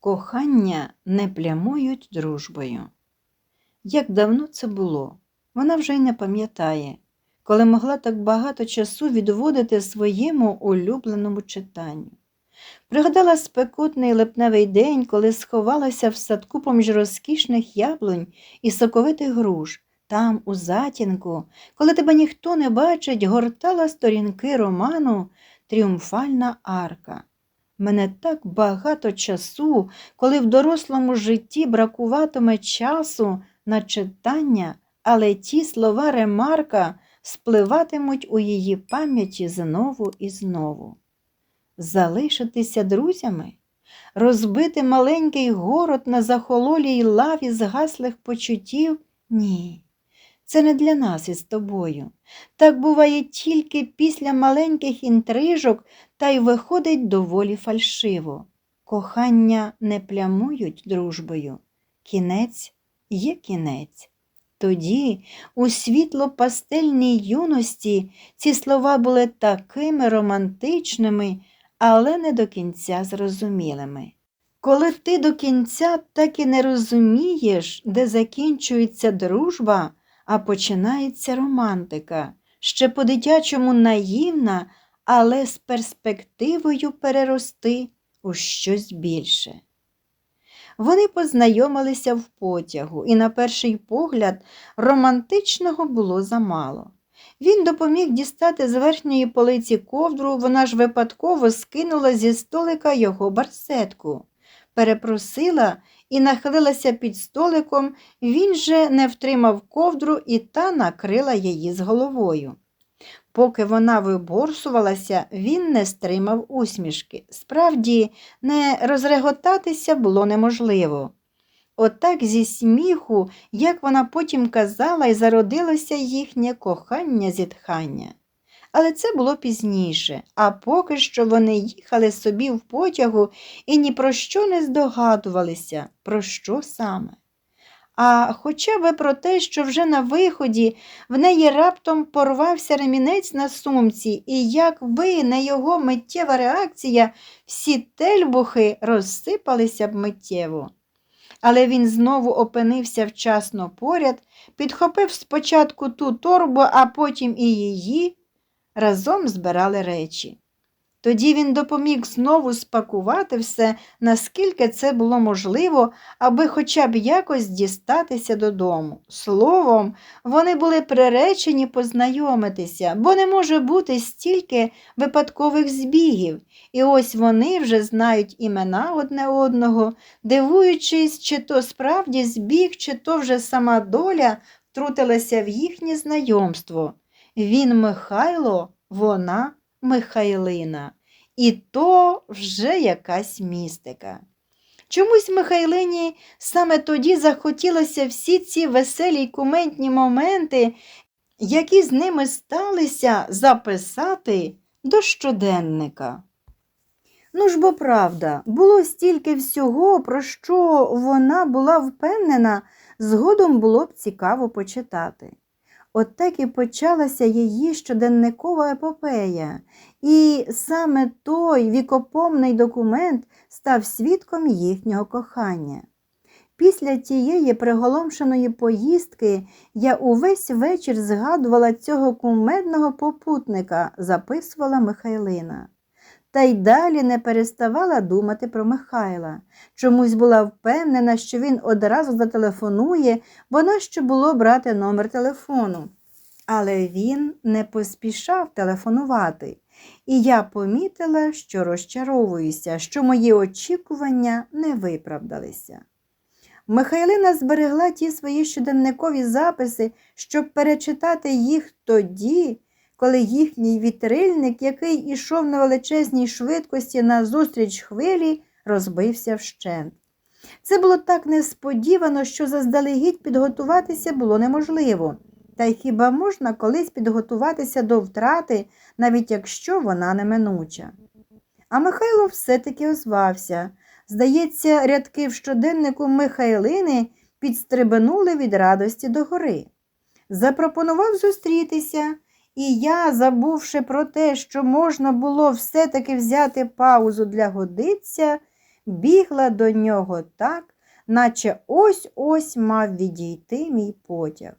Кохання не плямують дружбою. Як давно це було, вона вже й не пам'ятає, коли могла так багато часу відводити своєму улюбленому читанню. Пригадала спекотний липневий день, коли сховалася в садку поміж розкішних яблунь і соковитих груш, там, у затінку, коли тебе ніхто не бачить, гортала сторінки роману Тріумфальна арка. Мене так багато часу, коли в дорослому житті бракуватиме часу на читання, але ті слова ремарка спливатимуть у її пам'яті знову і знову. Залишитися друзями, розбити маленький город на захололій лаві згаслих почуттів ні. Це не для нас із тобою. Так буває тільки після маленьких інтрижок та й виходить доволі фальшиво. Кохання не плямують дружбою. Кінець є кінець. Тоді, у світло пастельній юності, ці слова були такими романтичними, але не до кінця зрозумілими. Коли ти до кінця так і не розумієш, де закінчується дружба, а починається романтика, ще по-дитячому наївна, але з перспективою перерости у щось більше. Вони познайомилися в потягу, і, на перший погляд, романтичного було замало. Він допоміг дістати з верхньої полиці ковдру, вона ж випадково скинула зі столика його барсетку, перепросила і нахилилася під столиком, він же не втримав ковдру і та накрила її з головою. Поки вона виборсувалася, він не стримав усмішки. Справді, не розреготатися було неможливо. Отак зі сміху, як вона потім казала, і зародилося їхнє кохання зітхання. Але це було пізніше, а поки що вони їхали собі в потягу і ні про що не здогадувалися, про що саме. А хоча би про те, що вже на виході в неї раптом порвався ремінець на сумці, і як би не його миттєва реакція, всі тельбухи розсипалися б миттєво. Але він знову опинився вчасно поряд, підхопив спочатку ту торбу, а потім і її, разом збирали речі. Тоді він допоміг знову спакувати все, наскільки це було можливо, аби хоча б якось дістатися додому. Словом, вони були приречені познайомитися, бо не може бути стільки випадкових збігів, і ось вони вже знають імена одне одного, дивуючись, чи то справді збіг, чи то вже сама доля втрутилася в їхнє знайомство. Він Михайло, вона Михайлина. І то вже якась містика. Чомусь Михайлині саме тоді захотілося всі ці веселі й кументні моменти, які з ними сталися, записати до щоденника. Ну ж бо правда, було стільки всього, про що вона була впевнена, згодом було б цікаво почитати. От так і почалася її щоденникова епопея, і саме той вікопомний документ став свідком їхнього кохання. Після тієї приголомшеної поїздки я увесь вечір згадувала цього кумедного попутника, записувала Михайлина. Та й далі не переставала думати про Михайла. Чомусь була впевнена, що він одразу зателефонує, бо нащо було брати номер телефону. Але він не поспішав телефонувати, і я помітила, що розчаровуюся, що мої очікування не виправдалися. Михайлина зберегла ті свої щоденникові записи, щоб перечитати їх тоді, коли їхній вітрильник, який ішов на величезній швидкості назустріч хвилі, розбився вщент. Це було так несподівано, що заздалегідь підготуватися було неможливо. Та й хіба можна колись підготуватися до втрати, навіть якщо вона неминуча? А Михайло все-таки озвався. Здається, рядки в щоденнику Михайлини підстрибнули від радості до гори. Запропонував зустрітися, і я, забувши про те, що можна було все-таки взяти паузу для годиця, бігла до нього так, наче ось ось мав відійти мій потяг.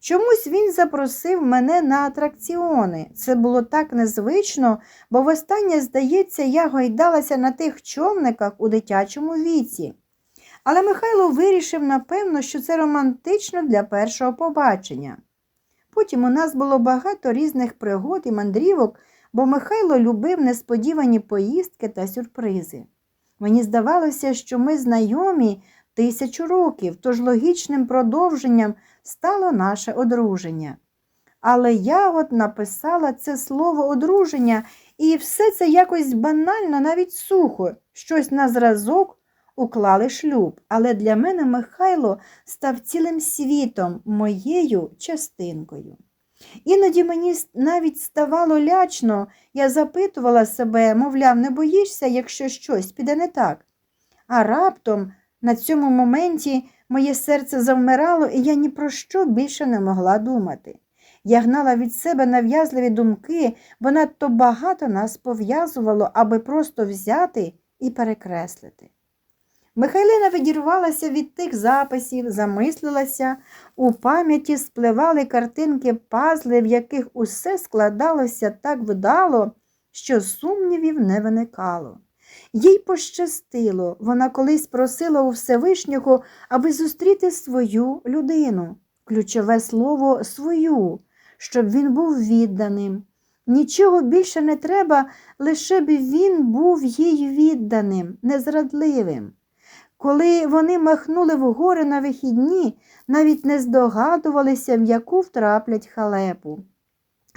Чомусь він запросив мене на атракціони. Це було так незвично, бо востаннє, здається, я гойдалася на тих човниках у дитячому віці. Але Михайло вирішив, напевно, що це романтично для першого побачення. Потім у нас було багато різних пригод і мандрівок, бо Михайло любив несподівані поїздки та сюрпризи. Мені здавалося, що ми знайомі тисячу років, тож логічним продовженням стало наше одруження. Але я от написала це слово одруження, і все це якось банально, навіть сухо, щось на зразок уклали шлюб. Але для мене Михайло став цілим світом, моєю частинкою. Іноді мені навіть ставало лячно, я запитувала себе, мовляв, не боїшся, якщо щось піде не так. А раптом на цьому моменті моє серце завмирало, і я ні про що більше не могла думати. Я гнала від себе нав'язливі думки, бо надто багато нас пов'язувало, аби просто взяти і перекреслити. Михайлина відірвалася від тих записів, замислилася, у пам'яті спливали картинки пазли, в яких усе складалося так вдало, що сумнівів не виникало. Їй пощастило, вона колись просила у Всевишнього, аби зустріти свою людину, ключове слово свою, щоб він був відданим. Нічого більше не треба, лише б він був їй відданим, незрадливим. Коли вони махнули в гори на вихідні, навіть не здогадувалися, в яку втраплять халепу.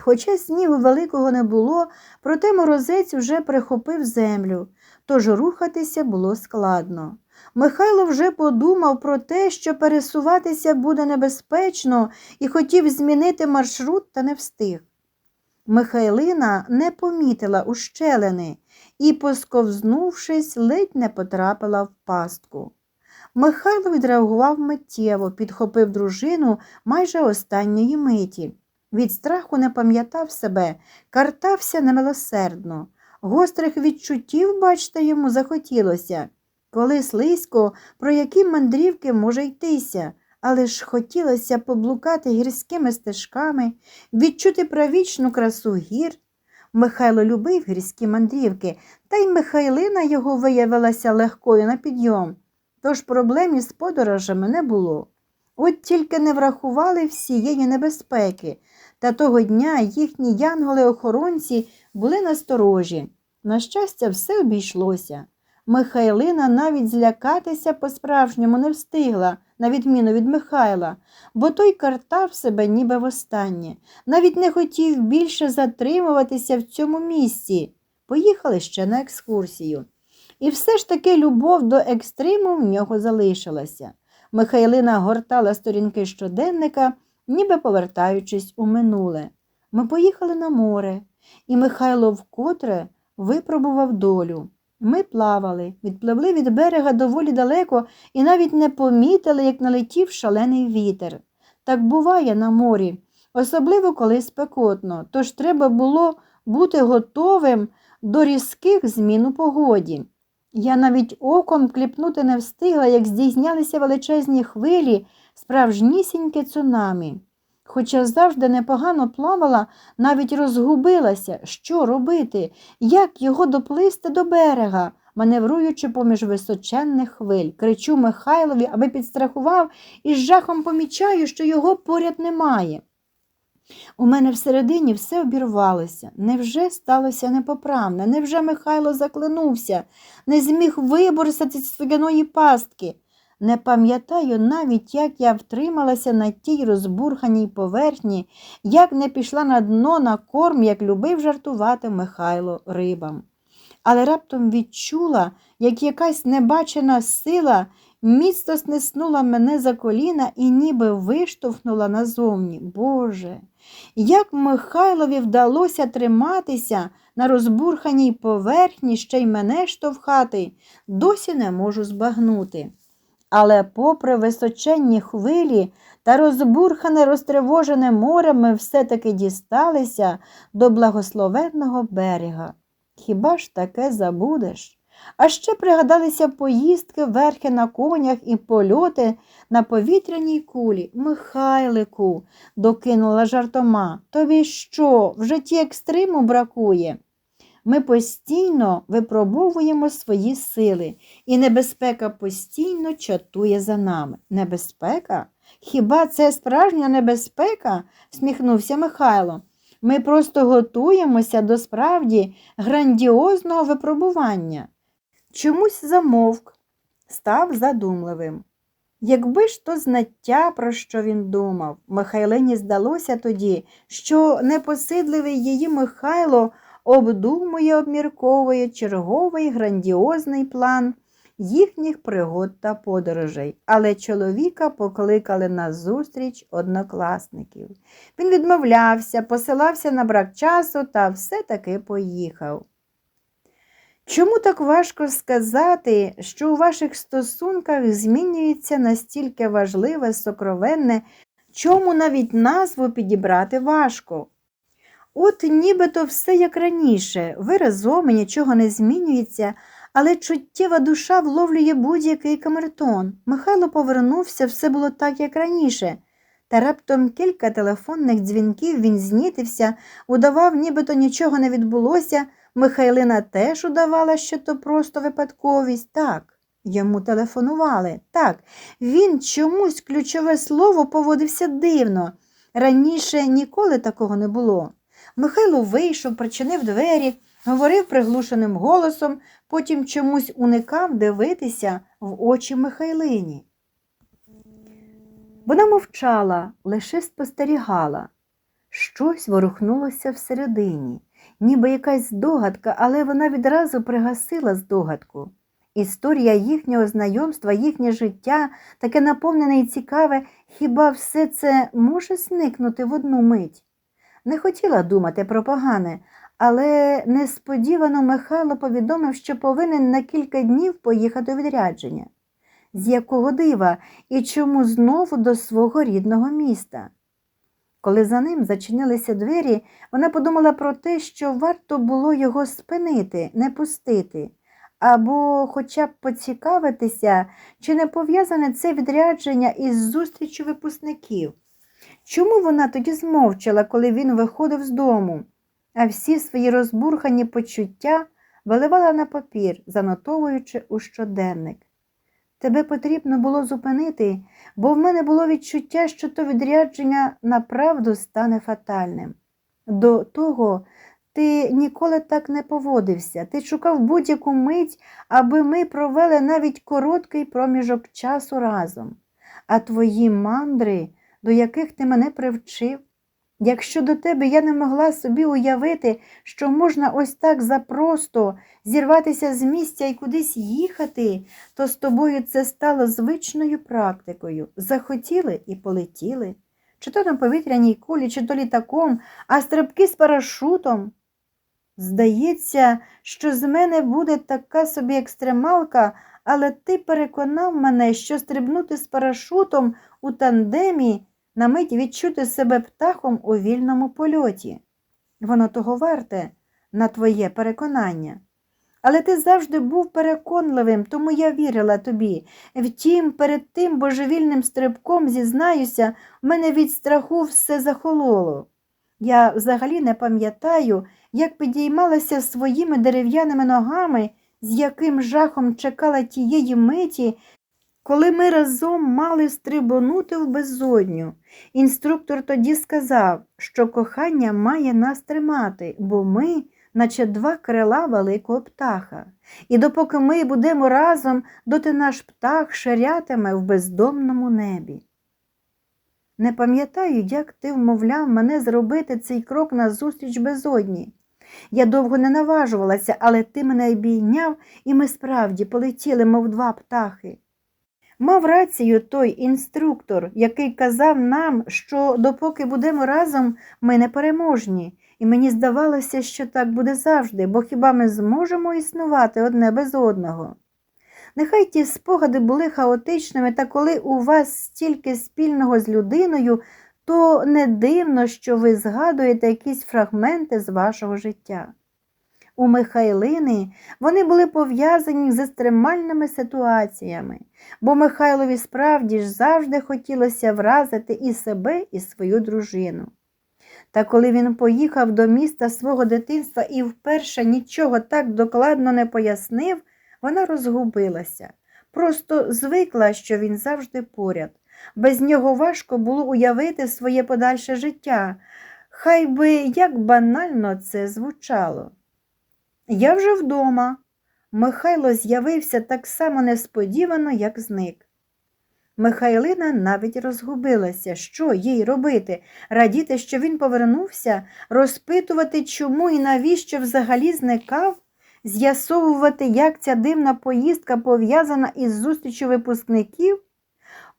Хоча снігу великого не було, проте морозець уже прихопив землю, тож рухатися було складно. Михайло вже подумав про те, що пересуватися буде небезпечно, і хотів змінити маршрут та не встиг. Михайлина не помітила ущелини і, посковзнувшись, ледь не потрапила в пастку. Михайло відреагував миттєво, підхопив дружину майже останньої миті. Від страху не пам'ятав себе, картався немилосердно. Гострих відчуттів, бачте, йому захотілося. Коли слизько, про які мандрівки може йтися, але ж хотілося поблукати гірськими стежками, відчути правічну красу гір. Михайло любив гірські мандрівки, та й Михайлина його виявилася легкою на підйом, тож проблем із подорожами не було. От тільки не врахували всієї небезпеки, та того дня їхні янголи-охоронці були насторожі. На щастя, все обійшлося. Михайлина навіть злякатися по-справжньому не встигла, на відміну від Михайла, бо той картав себе ніби востаннє, навіть не хотів більше затримуватися в цьому місці. Поїхали ще на екскурсію. І все ж таки любов до екстриму в нього залишилася. Михайлина гортала сторінки щоденника, ніби повертаючись у минуле. Ми поїхали на море, і Михайло вкотре випробував долю. Ми плавали, відпливли від берега доволі далеко і навіть не помітили, як налетів шалений вітер. Так буває на морі, особливо коли спекотно, тож треба було бути готовим до різких змін у погоді. Я навіть оком кліпнути не встигла, як здійснялися величезні хвилі, справжнісіньке цунамі. Хоча завжди непогано плавала, навіть розгубилася, що робити, як його доплисти до берега, маневруючи поміж височенних хвиль. Кричу Михайлові, аби підстрахував, і з жахом помічаю, що його поряд немає. У мене всередині все обірвалося. Невже сталося непоправне? Невже Михайло заклинувся, не зміг виборсати з свиняної пастки? Не пам'ятаю навіть, як я втрималася на тій розбурханій поверхні, як не пішла на дно на корм, як любив жартувати Михайло рибам. Але раптом відчула, як якась небачена сила міцно снеснула мене за коліна і ніби виштовхнула назовні. Боже, як Михайлові вдалося триматися на розбурханій поверхні, ще й мене штовхати, досі не можу збагнути. Але, попри височенні хвилі та розбурхане, розтривожене море, ми все-таки дісталися до благословенного берега. Хіба ж таке забудеш? А ще пригадалися поїздки верхи на конях і польоти на повітряній кулі. Михайлику, докинула жартома, тобі що, в житті екстриму бракує? Ми постійно випробовуємо свої сили, і небезпека постійно чатує за нами. Небезпека? Хіба це справжня небезпека? сміхнувся Михайло. Ми просто готуємося до справді грандіозного випробування. Чомусь замовк, став задумливим. Якби ж то знаття, про що він думав, Михайлині здалося тоді, що непосидливий її Михайло обдумує, обмірковує черговий грандіозний план їхніх пригод та подорожей, але чоловіка покликали на зустріч однокласників. Він відмовлявся, посилався на брак часу та все-таки поїхав. Чому так важко сказати, що у ваших стосунках змінюється настільки важливе, сокровенне, чому навіть назву підібрати важко? От нібито все як раніше, ви разом і нічого не змінюється, але чуттєва душа вловлює будь-який камертон. Михайло повернувся, все було так, як раніше. Та раптом кілька телефонних дзвінків він знітився, удавав, нібито нічого не відбулося. Михайлина теж удавала, що то просто випадковість. Так, йому телефонували. Так, він чомусь ключове слово поводився дивно. Раніше ніколи такого не було. Михайло вийшов, причинив двері, говорив приглушеним голосом, потім чомусь уникав дивитися в очі Михайлині. Вона мовчала, лише спостерігала. Щось ворухнулося всередині, ніби якась здогадка, але вона відразу пригасила здогадку. Історія їхнього знайомства, їхнє життя, таке наповнене і цікаве, хіба все це може зникнути в одну мить? Не хотіла думати про погане, але несподівано Михайло повідомив, що повинен на кілька днів поїхати у відрядження. З якого дива і чому знову до свого рідного міста? Коли за ним зачинилися двері, вона подумала про те, що варто було його спинити, не пустити, або хоча б поцікавитися, чи не пов'язане це відрядження із зустрічю випускників. Чому вона тоді змовчала, коли він виходив з дому, а всі свої розбурхані почуття виливала на папір, занотовуючи у щоденник? Тебе потрібно було зупинити, бо в мене було відчуття, що то відрядження направду стане фатальним. До того ти ніколи так не поводився, ти шукав будь-яку мить, аби ми провели навіть короткий проміжок часу разом, а твої мандри до яких ти мене привчив. Якщо до тебе я не могла собі уявити, що можна ось так запросто зірватися з місця і кудись їхати, то з тобою це стало звичною практикою. Захотіли і полетіли. Чи то на повітряній кулі, чи то літаком, а стрибки з парашутом. Здається, що з мене буде така собі екстремалка, але ти переконав мене, що стрибнути з парашутом у тандемі на мить відчути себе птахом у вільному польоті. Воно того варте на твоє переконання. Але ти завжди був переконливим, тому я вірила тобі. Втім, перед тим божевільним стрибком, зізнаюся, в мене від страху все захололо. Я взагалі не пам'ятаю, як підіймалася своїми дерев'яними ногами, з яким жахом чекала тієї миті, коли ми разом мали стрибонути в безодню. Інструктор тоді сказав, що кохання має нас тримати, бо ми, наче два крила великого птаха. І допоки ми будемо разом, доти наш птах ширятиме в бездомному небі. Не пам'ятаю, як ти вмовляв мене зробити цей крок назустріч безодні. Я довго не наважувалася, але ти мене обійняв, і ми справді полетіли, мов два птахи. Мав рацію той інструктор, який казав нам, що допоки будемо разом, ми не переможні, і мені здавалося, що так буде завжди, бо хіба ми зможемо існувати одне без одного? Нехай ті спогади були хаотичними, та коли у вас стільки спільного з людиною, то не дивно, що ви згадуєте якісь фрагменти з вашого життя. У Михайлини вони були пов'язані з екстремальними ситуаціями, бо Михайлові справді ж завжди хотілося вразити і себе, і свою дружину. Та коли він поїхав до міста свого дитинства і вперше нічого так докладно не пояснив, вона розгубилася, просто звикла, що він завжди поряд. Без нього важко було уявити своє подальше життя, хай би як банально це звучало. Я вже вдома. Михайло з'явився так само несподівано, як зник. Михайлина навіть розгубилася, що їй робити, радіти, що він повернувся, розпитувати, чому і навіщо взагалі зникав, з'ясовувати, як ця дивна поїздка пов'язана із зустрічю випускників.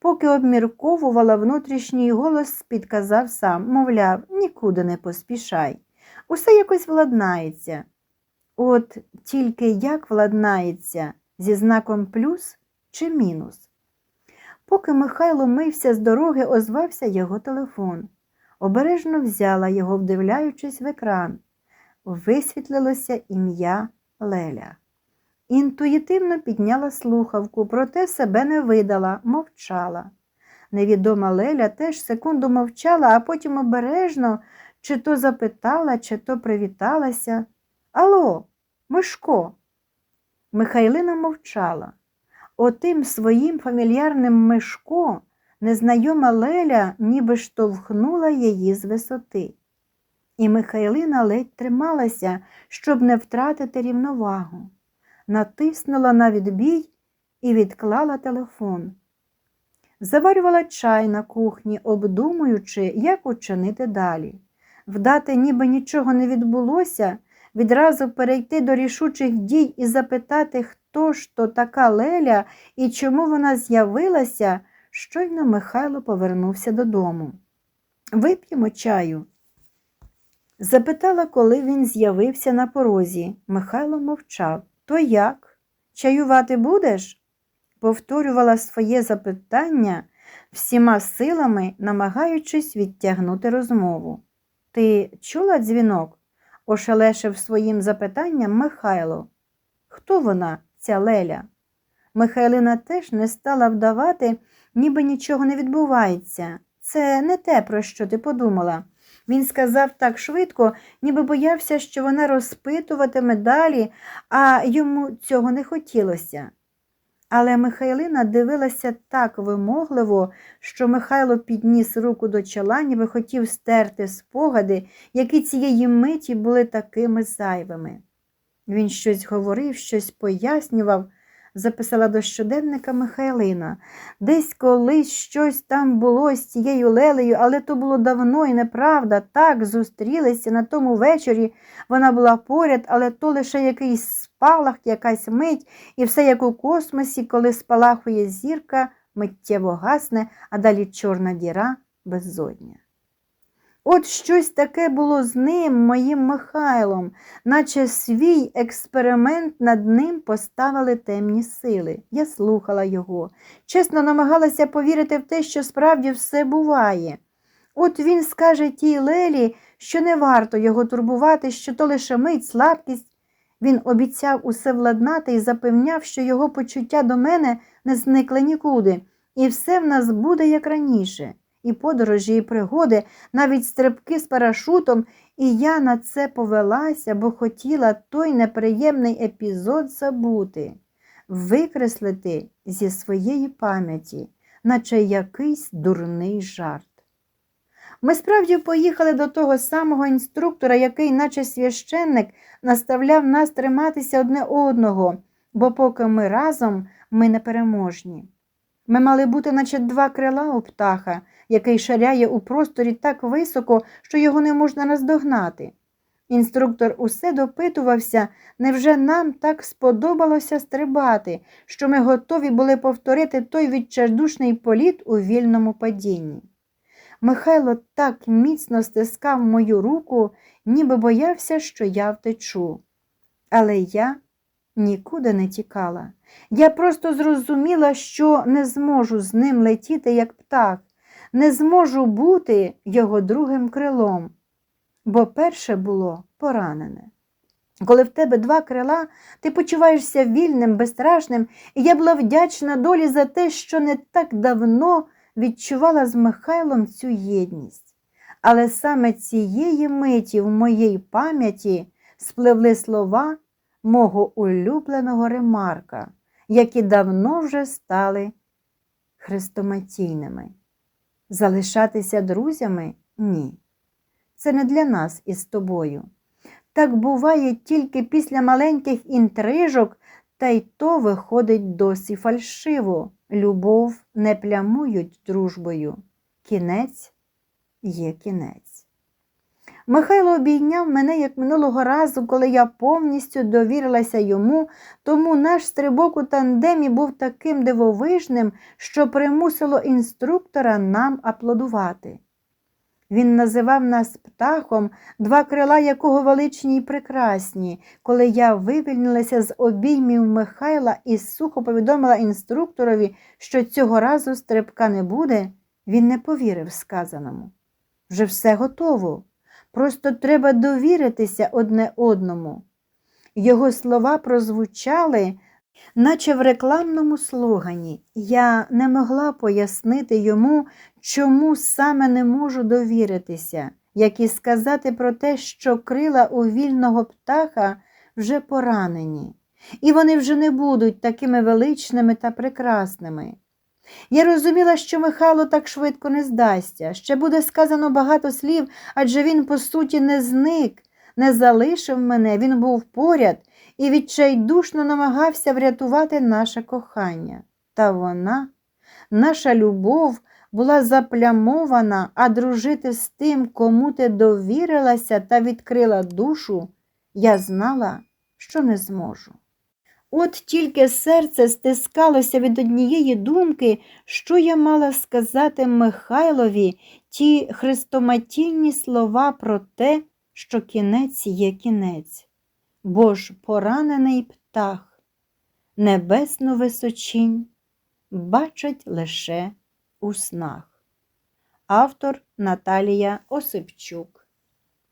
Поки обмірковувала, внутрішній голос підказав сам, мовляв, нікуди не поспішай. Усе якось владнається. От тільки як владнається зі знаком плюс чи мінус. Поки Михайло мився з дороги, озвався його телефон. Обережно взяла його, вдивляючись в екран. Висвітлилося ім'я Леля. Інтуїтивно підняла слухавку, проте себе не видала, мовчала. Невідома Леля теж секунду мовчала, а потім обережно чи то запитала, чи то привіталася. Алло, Мишко. Михайлина мовчала. Отим своїм фамільярним Мишко незнайома Леля ніби штовхнула її з висоти. І Михайлина ледь трималася, щоб не втратити рівновагу. Натиснула на відбій і відклала телефон. Заварювала чай на кухні, обдумуючи, як учинити далі. Вдати, ніби нічого не відбулося, відразу перейти до рішучих дій і запитати, хто ж то така Леля і чому вона з'явилася, щойно Михайло повернувся додому. Вип'ємо чаю. Запитала, коли він з'явився на порозі. Михайло мовчав. То як? Чаювати будеш? Повторювала своє запитання всіма силами, намагаючись відтягнути розмову. Ти чула дзвінок? ошелешив своїм запитанням Михайло. Хто вона, ця Леля? Михайлина теж не стала вдавати, ніби нічого не відбувається. Це не те, про що ти подумала. Він сказав так швидко, ніби боявся, що вона розпитуватиме далі, а йому цього не хотілося. Але Михайлина дивилася так вимогливо, що Михайло підніс руку до чола, ніби хотів стерти спогади, які цієї миті були такими зайвими. Він щось говорив, щось пояснював, записала до щоденника Михайлина. Десь колись щось там було з цією лелею, але то було давно і неправда. Так зустрілися на тому вечорі. Вона була поряд, але то лише якийсь спалах, якась мить, і все як у космосі, коли спалахує зірка, миттєво гасне, а далі чорна діра беззодня. От щось таке було з ним, моїм Михайлом, наче свій експеримент над ним поставили темні сили. Я слухала його, чесно намагалася повірити в те, що справді все буває. От він скаже тій Лелі, що не варто його турбувати, що то лише мить, слабкість. Він обіцяв усе владнати і запевняв, що його почуття до мене не зникли нікуди, і все в нас буде як раніше і подорожі, і пригоди, навіть стрибки з парашутом, і я на це повелася, бо хотіла той неприємний епізод забути, викреслити зі своєї пам'яті, наче якийсь дурний жарт. Ми справді поїхали до того самого інструктора, який, наче священник, наставляв нас триматися одне одного, бо поки ми разом, ми непереможні. Ми мали бути, наче два крила у птаха, який шаряє у просторі так високо, що його не можна наздогнати. Інструктор усе допитувався, невже нам так сподобалося стрибати, що ми готові були повторити той відчайдушний політ у вільному падінні. Михайло так міцно стискав мою руку, ніби боявся, що я втечу. Але я нікуди не тікала. Я просто зрозуміла, що не зможу з ним летіти, як птах, не зможу бути його другим крилом, бо перше було поранене. Коли в тебе два крила, ти почуваєшся вільним, безстрашним, і я була вдячна долі за те, що не так давно відчувала з Михайлом цю єдність. Але саме цієї миті в моїй пам'яті спливли слова мого улюбленого ремарка, які давно вже стали хрестоматійними. Залишатися друзями ні. Це не для нас із тобою. Так буває тільки після маленьких інтрижок, та й то виходить досі фальшиво. Любов не плямують дружбою. Кінець є кінець. Михайло обійняв мене як минулого разу, коли я повністю довірилася йому, тому наш стрибок у тандемі був таким дивовижним, що примусило інструктора нам аплодувати. Він називав нас птахом, два крила якого величні й прекрасні. Коли я вивільнилася з обіймів Михайла і сухо повідомила інструкторові, що цього разу стрибка не буде, він не повірив сказаному. Вже все готово. Просто треба довіритися одне одному. Його слова прозвучали, наче в рекламному слогані. Я не могла пояснити йому, чому саме не можу довіритися, як і сказати про те, що крила у вільного птаха вже поранені, і вони вже не будуть такими величними та прекрасними. Я розуміла, що Михайло так швидко не здасться. Ще буде сказано багато слів, адже він, по суті, не зник, не залишив мене, він був поряд і відчайдушно намагався врятувати наше кохання. Та вона, наша любов, була заплямована, а дружити з тим, кому ти довірилася та відкрила душу, я знала, що не зможу. От тільки серце стискалося від однієї думки, що я мала сказати Михайлові ті хрестоматійні слова про те, що кінець є кінець, бо ж поранений птах, небесну височінь бачать лише у снах. Автор Наталія Осипчук